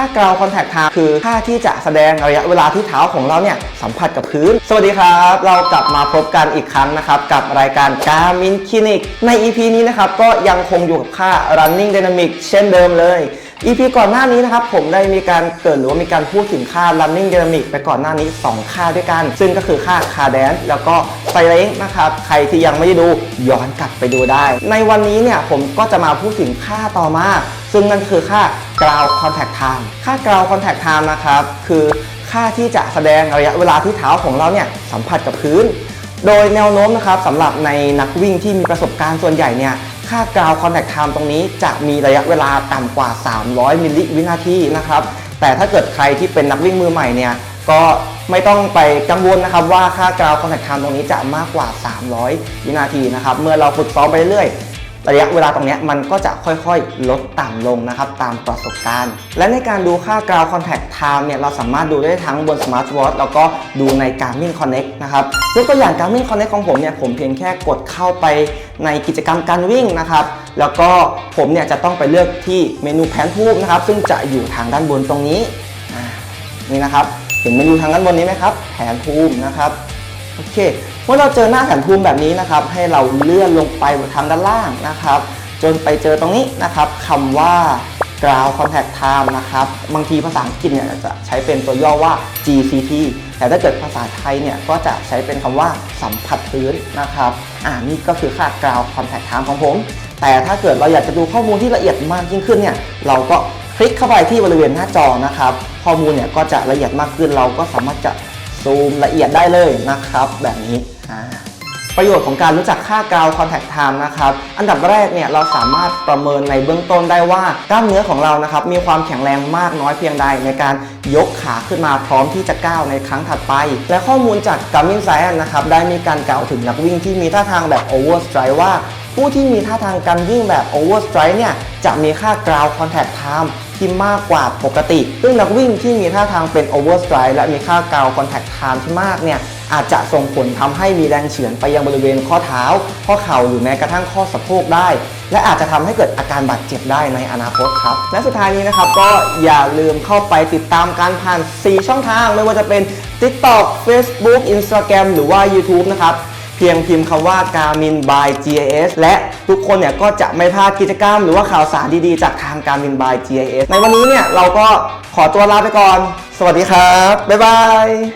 ค่ากราวคอนแทคทาคือค่าที่จะแสดงระยะเวลาที่เท้าของเราเนี่ยสัมผัสกับพื้น สวัสดีครับ เรากลับมาพบกันอีกครั้งนะครับ กับรายการ Garmin Clinic ใน EP นี้นะครับก็ยังคงอยู่กับค่า running dynamic เช่นเดิมเลย EP ก่อนหน้านี้นะครับผมได้มีการเกิดหรือว่ามีการพูดถึงค่า running dynamic ไปก่อนหน้านี้ 2 ค่าด้วยกัน ซึ่งก็คือค่า car dance แล้วก็ไซเล้งนะครับใครที่ยังไม่ได้ดูย้อนกลับไปดูได้ ในวันนี้เนี่ยผมก็จะมาพูดถึงค่าต่อมา ซึ่งนั่นคือค่า ground contact time ค่า ground contact time นะครับคือค่าที่จะแสดงระยะเวลาที่เท้าของเราเนี่ยสัมผัสกับพื้น โดยแนวโน้มนะครับสำหรับในนักวิ่งที่มีประสบการณ์ส่วนใหญ่เนี่ย ค่ากราวคอนแทคไทม์ตรงนี้จะมีระยะเวลาต่ำกว่า 300 มิลลิวินาทีนะครับ แต่ถ้าเกิดใครที่เป็นนักวิ่งมือใหม่เนี่ย ก็ไม่ต้องไปกังวลนะครับว่าค่ากราวคอนแทคไทม์ตรงนี้จะมากกว่า 300 วินาทีนะครับ เมื่อเราฝึกซ้อมไปเรื่อย ระยะเวลาตรงนี้มันก็จะค่อยๆ ลดต่ำลงนะครับตามประสบการณ์ และในการดูค่ากราวคอนแทคไทม์เนี่ยเราสามารถดูได้ทั้งบนสมาร์ทวอทแล้วก็ดูใน Garmin Connect นะครับยกตัวอย่าง Garmin Connect ของผมเนี่ยผมเพียงแค่กดเข้าไปในกิจกรรมการวิ่งนะครับแล้วก็ผมเนี่ยจะต้องไปเลือกที่เมนูแผนทูบนะครับซึ่งจะอยู่ทางด้านบนตรงนี้นี่นะครับเห็นเมนูทางด้านบนนี้ไหมครับแผนภูมินะครับ โอเค เมื่อเราเจอหน้าแผนภูมิแบบนี้นะครับ ให้เราเลื่อนลงไปทางด้านล่างนะครับ จนไปเจอตรงนี้นะครับคำว่า ground contact time นะครับ บางทีภาษาอังกฤษเนี่ยจะใช้เป็นตัวย่อว่า GCT แต่ถ้าเกิดภาษาไทยเนี่ยก็จะใช้เป็นคำว่าสัมผัสพื้นนะครับ อ่านี่ก็คือค่า ground contact time ของผม แต่ถ้าเกิดเราอยากจะดูข้อมูลที่ละเอียดมากยิ่งขึ้นเนี่ย เราก็คลิกเข้าไปที่บริเวณหน้าจอนะครับ ข้อมูลเนี่ยก็จะละเอียดมากขึ้น เราก็สามารถจะ ซูมละเอียดได้เลยนะครับ แบบนี้ประโยชน์ของการรู้จักค่ากาวคอนแทคไทม์นะครับ อันดับแรกเนี่ยเราสามารถประเมินในเบื้องต้นได้ว่ากล้ามเนื้อของเรานะครับมีความแข็งแรงมากน้อยเพียงใดในการยกขาขึ้นมาพร้อมที่จะก้าวในครั้งถัดไป และข้อมูลจาก Garmin Science นะครับได้มีการกล่าวถึงนักวิ่งที่มีท่าทางแบบ Overstride ว่า ผู้ที่มีท่าทางการวิ่งแบบ Overstride เนี่ยจะมีค่า ground contact time ที่มากกว่าปกติ ซึ่งนักวิ่งที่มีท่าทางเป็น overstride และมีค่า ground contact time ที่มากเนี่ยอาจจะส่งผลทำให้มีแรงเฉือนไปยังบริเวณข้อเท้า ข้อเข่าหรือแม้กระทั่งข้อสะโพกได้ และอาจจะทำให้เกิดอาการบาดเจ็บได้ในอนาคตครับ และสุดท้ายนี้นะครับก็อย่าลืมเข้าไปติดตามการผ่าน 4 ช่องทาง ไม่ว่าจะเป็น TikTok Facebook Instagram หรือว่า YouTube นะครับ พียงพิมพ์คำว่า Garmin by GIS และทุกคนเนี่ยก็จะไม่พลาดกิจกรรมหรือว่าข่าวสารดีๆ จากทาง Garmin by GIS ในวันนี้เนี่ยเราก็ขอตัวลาไปก่อน สวัสดีครับ บ๊ายบาย